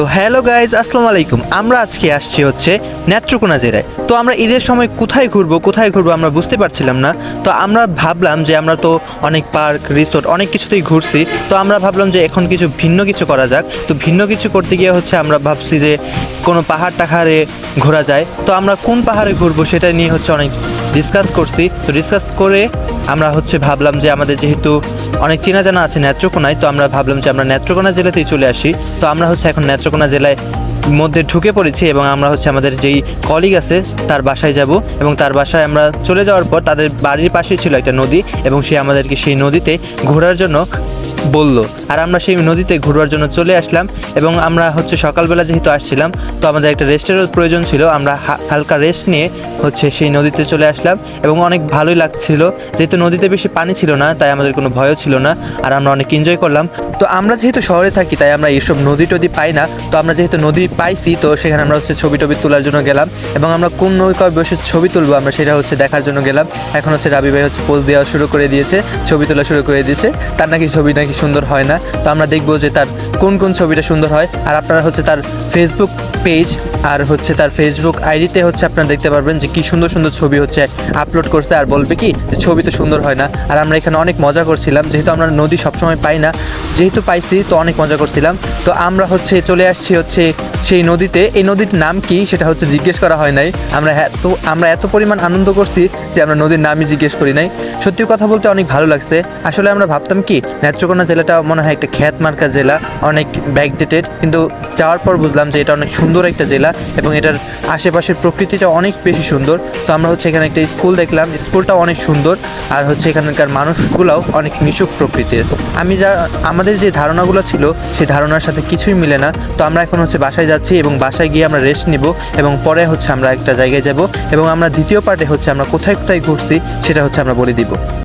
তো hello guys, আসসালামু আলাইকুম। আমরা আজকে আসছি হচ্ছে নেত্রকোনা জেলায় তো আমরা ঈদের সময় কোথায় ঘুরবো কোথায় ঘুরবো আমরা বুঝতে পারছিলাম না। তো আমরা ভাবলাম যে আমরা তো অনেক পার্ক, রিসোর্ট, অনেক কিছুতেই ঘুরছি। তো আমরা ভাবলাম যে এখন কিছু ভিন্ন কিছু করা যাক। তো ভিন্ন কিছু করতে গিয়ে হচ্ছে আমরা ভাবছি যে কোনো পাহাড় টাহাড়ে ঘোরা যায়। তো আমরা কোন পাহাড়ে ঘুরবো সেটা নিয়ে হচ্ছে অনেক ডিসকাস করছি। তো ডিসকাস করে আমরা হচ্ছে ভাবলাম যে আমাদের যেহেতু অনেক চেনা জানা আছে নেত্রকোনায়, তো আমরা ভাবলাম যে আমরা নেত্রকোনা জেলাতেই চলে আসি। তো আমরা হচ্ছে এখন নেত্রকোনা জেলায় মধ্যে ঢুকে পড়েছি এবং আমরা হচ্ছে আমাদের যেই কলিগ আছে, তার বাসায় যাব এবং তার বাসায় আমরা চলে যাওয়ার পর তাদের বাড়ির পাশেই ছিল একটা নদী এবং সে আমাদেরকে সেই নদীতে ঘোরার জন্য বলল। আর আমরা সেই নদীতে ঘোরার জন্য চলে আসলাম এবং আমরা হচ্ছে সকালবেলা যেহেতু আসছিলাম, তো আমাদের একটা রেস্টেরও প্রয়োজন ছিল। আমরা হালকা রেস্ট নিয়ে হচ্ছে সেই নদীতে চলে আসলাম এবং অনেক ভালোই লাগছিল। যেহেতু নদীতে বেশি পানি ছিল না, তাই আমাদের কোনো ভয়ও ছিল না আর আমরা অনেক এনজয় করলাম। তো আমরা যেহেতু শহরে থাকি, তাই আমরা এইসব নদী টদী পাই না। তো আমরা যেহেতু নদী পাইছি, তো সেখানে আমরা হচ্ছে ছবি টবি তোলার জন্য গেলাম এবং আমরা কোন নৌকায় বসে ছবি তুলবো আমরা সেটা হচ্ছে দেখার জন্য গেলাম। এখন হচ্ছে রাবি ভাই হচ্ছে পোজ দেওয়া শুরু করে দিয়েছে, ছবি তোলা শুরু করে দিয়েছে। তার নাকি ছবি নাকি সুন্দর হয় না, তো আমরা দেখব যে তার কোন কোন ছবিটা সুন্দর হয়। আর আপনারা হচ্ছে তার ফেসবুক পেজ আর হচ্ছে তার ফেসবুক আইডিতে হচ্ছে আপনারা দেখতে পারবেন যে কি সুন্দর সুন্দর ছবি হচ্ছে আপলোড করছে আর বলবে কি যে ছবি তো সুন্দর হয় না। আর আমরা এখানে অনেক মজা করছিলাম, যেহেতু আমরা নদী সবসময় পাই না, যেহেতু পাইছি তো অনেক মজা করছিলাম। তো আমরা হচ্ছে চলে আসছি হচ্ছে সেই নদীতে, এই নদীর নাম কি সেটা হচ্ছে জিজ্ঞেস করা হয় নাই। আমরা এত আমরা এত পরিমাণ আনন্দ করছি যে আমরা নদীর নামই জিজ্ঞেস করি নাই। সত্যি কথা বলতে অনেক ভালো লাগছে। আসলে আমরা ভাবতাম কি, নেত্রকোনা জেলাটা মনে হয় একটা খ্যাত মার্কা জেলা, অনেক ব্যাকডেটেড কিন্তু যাওয়ার পর বুঝলাম যে এটা অনেক সুন্দর একটা জেলা এবং এটার আশেপাশের প্রকৃতিটা অনেক বেশি সুন্দর। তো আমরা হচ্ছে এখানে একটা স্কুল দেখলাম স্কুলটাও অনেক সুন্দর আর হচ্ছে এখানকার মানুষগুলাও অনেক মিশুক প্রকৃতির। আমি যা, আমাদের যে ধারণাগুলো ছিল, সেই ধারণার সাথে কিছুই মিলে না। তো আমরা এখন হচ্ছে বাসায় যাচ্ছি এবং বাসায় গিয়ে আমরা রেস্ট নিব এবং পরে হচ্ছে আমরা একটা জায়গায় যাব এবং আমরা দ্বিতীয় পার্টে হচ্ছে আমরা কোথায় কোথায় ঘুরছি সেটা হচ্ছে আমরা বলে দিব।